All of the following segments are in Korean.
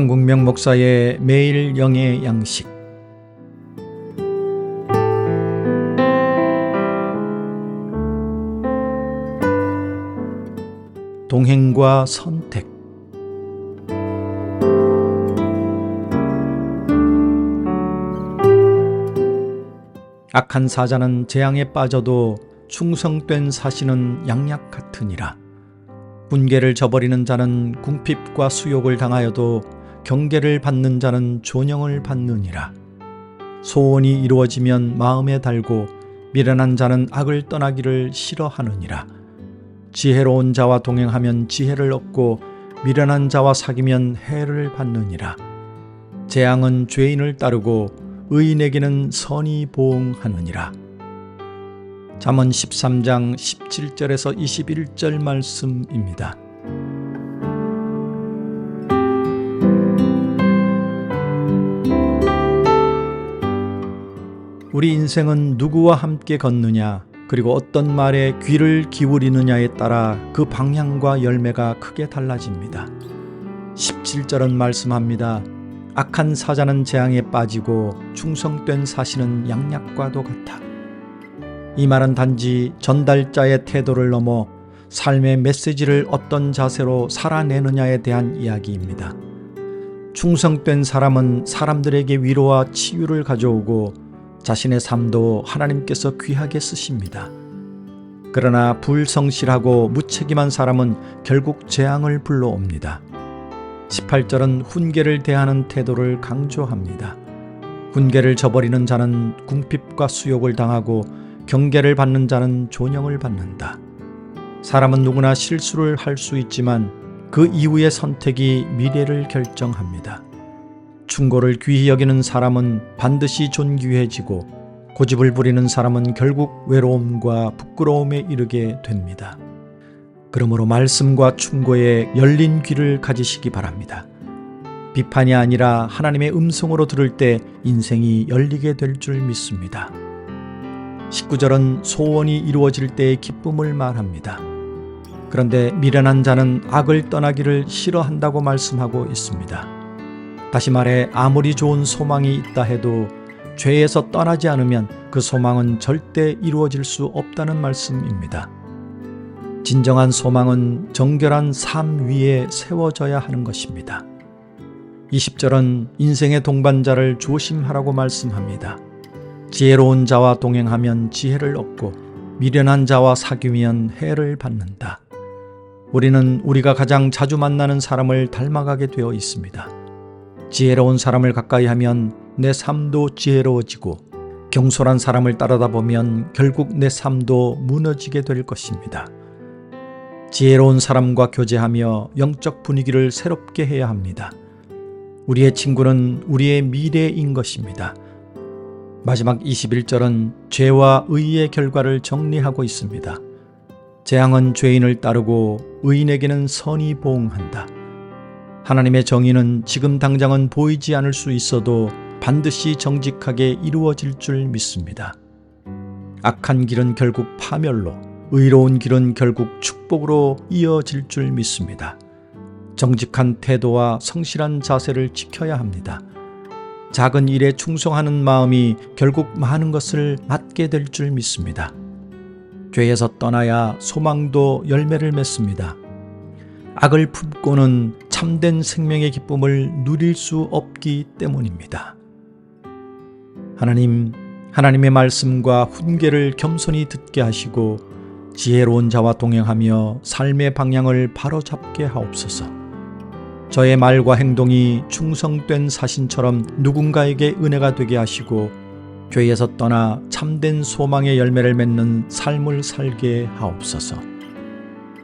한국명 목사의 매일 영의 양식 동행과 선택 악한 사자는 재앙에 빠져도 충성된 사신은 양약 같으니라. 분계를 저버리는 자는 궁핍과 수욕을 당하여도 경계를 받는 자는 존영을 받느니라. 소원이 이루어지면 마음에 달고 미련한 자는 악을 떠나기를 싫어하느니라. 지혜로운 자와 동행하면 지혜를 얻고 미련한 자와 사귀면 해를 받느니라. 재앙은 죄인을 따르고 의인에게는 선이 보응하느니라. 잠언 13장 17절에서 21절 말씀입니다. 우리 인생은 누구와 함께 걷느냐, 그리고 어떤 말에 귀를 기울이느냐에 따라 그 방향과 열매가 크게 달라집니다. 17절은 말씀합니다. 악한 사자는 재앙에 빠지고 충성된 사신은 양약과도 같아. 이 말은 단지 전달자의 태도를 넘어 삶의 메시지를 어떤 자세로 살아내느냐에 대한 이야기입니다. 충성된 사람은 사람들에게 위로와 치유를 가져오고 자신의 삶도 하나님께서 귀하게 쓰십니다. 그러나 불성실하고 무책임한 사람은 결국 재앙을 불러옵니다. 18절은 훈계를 대하는 태도를 강조합니다. 훈계를 저버리는 자는 궁핍과 수욕을 당하고 경계를 받는 자는 존영을 받는다. 사람은 누구나 실수를 할 수 있지만 그 이후의 선택이 미래를 결정합니다. 충고를 귀히 여기는 사람은 반드시 존귀해지고 고집을 부리는 사람은 결국 외로움과 부끄러움에 이르게 됩니다. 그러므로 말씀과 충고에 열린 귀를 가지시기 바랍니다. 비판이 아니라 하나님의 음성으로 들을 때 인생이 열리게 될 줄 믿습니다. 19절은 소원이 이루어질 때의 기쁨을 말합니다. 그런데 미련한 자는 악을 떠나기를 싫어한다고 말씀하고 있습니다. 다시 말해 아무리 좋은 소망이 있다 해도 죄에서 떠나지 않으면 그 소망은 절대 이루어질 수 없다는 말씀입니다. 진정한 소망은 정결한 삶 위에 세워져야 하는 것입니다. 20절은 인생의 동반자를 조심하라고 말씀합니다. 지혜로운 자와 동행하면 지혜를 얻고 미련한 자와 사귀면 해를 받는다. 우리는 우리가 가장 자주 만나는 사람을 닮아가게 되어 있습니다. 지혜로운 사람을 가까이 하면 내 삶도 지혜로워지고 경솔한 사람을 따르다 보면 결국 내 삶도 무너지게 될 것입니다. 지혜로운 사람과 교제하며 영적 분위기를 새롭게 해야 합니다. 우리의 친구는 우리의 미래인 것입니다. 마지막 21절은 죄와 의의 결과를 정리하고 있습니다. 재앙은 죄인을 따르고 의인에게는 선이 보응한다. 하나님의 정의는 지금 당장은 보이지 않을 수 있어도 반드시 정직하게 이루어질 줄 믿습니다. 악한 길은 결국 파멸로, 의로운 길은 결국 축복으로 이어질 줄 믿습니다. 정직한 태도와 성실한 자세를 지켜야 합니다. 작은 일에 충성하는 마음이 결국 많은 것을 맡게 될 줄 믿습니다. 죄에서 떠나야 소망도 열매를 맺습니다. 악을 품고는 참된 생명의 기쁨을 누릴 수 없기 때문입니다. 하나님, 하나님의 말씀과 훈계를 겸손히 듣게 하시고 지혜로운 자와 동행하며 삶의 방향을 바로잡게 하옵소서. 저의 말과 행동이 충성된 사신처럼 누군가에게 은혜가 되게 하시고 죄에서 떠나 참된 소망의 열매를 맺는 삶을 살게 하옵소서.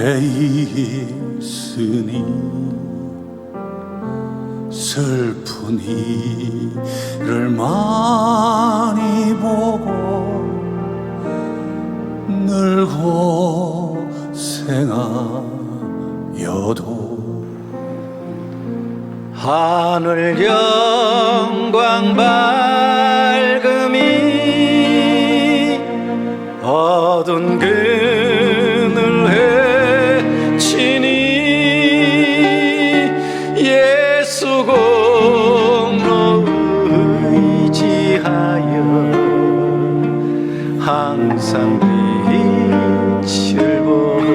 앞에 있으니 슬픈 이를 많이 보고 늘 고생하여도 하늘 영광 밝음이 어두운 그 의지하여 항상 빛을 보도다.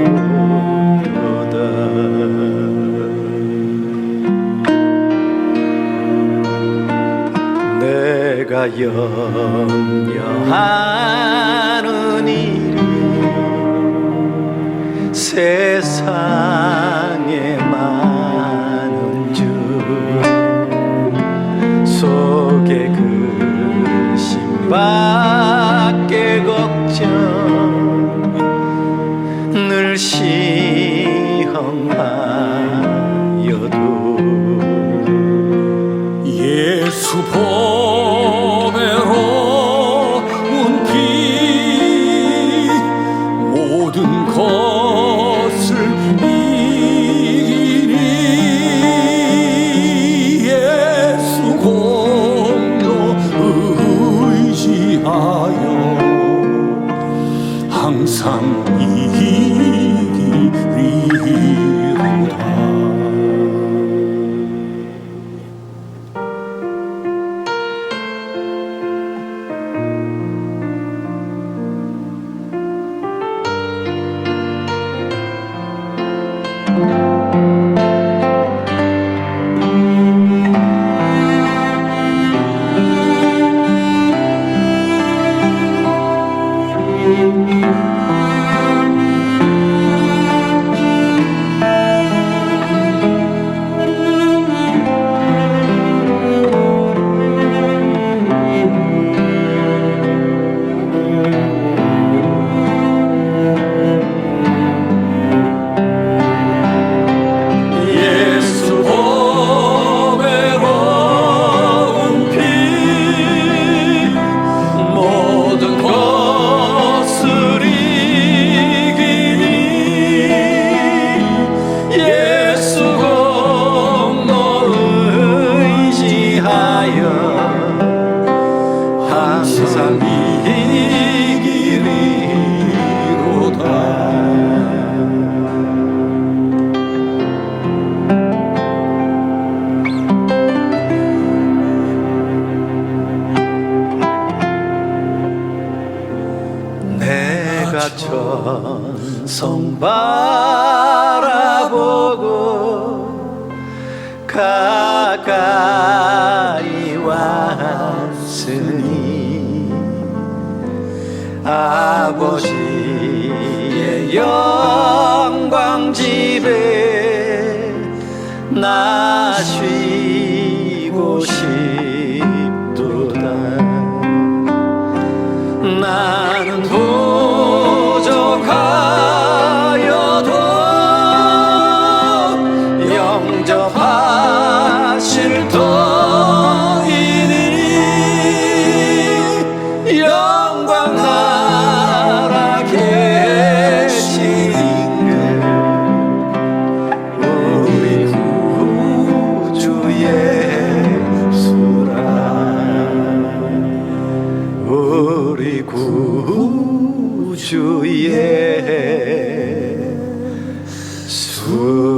내가 염 하여도 예수 보 천성 바라보고 가까이 왔으니 아버지의 영광 집에 우리 구주의 수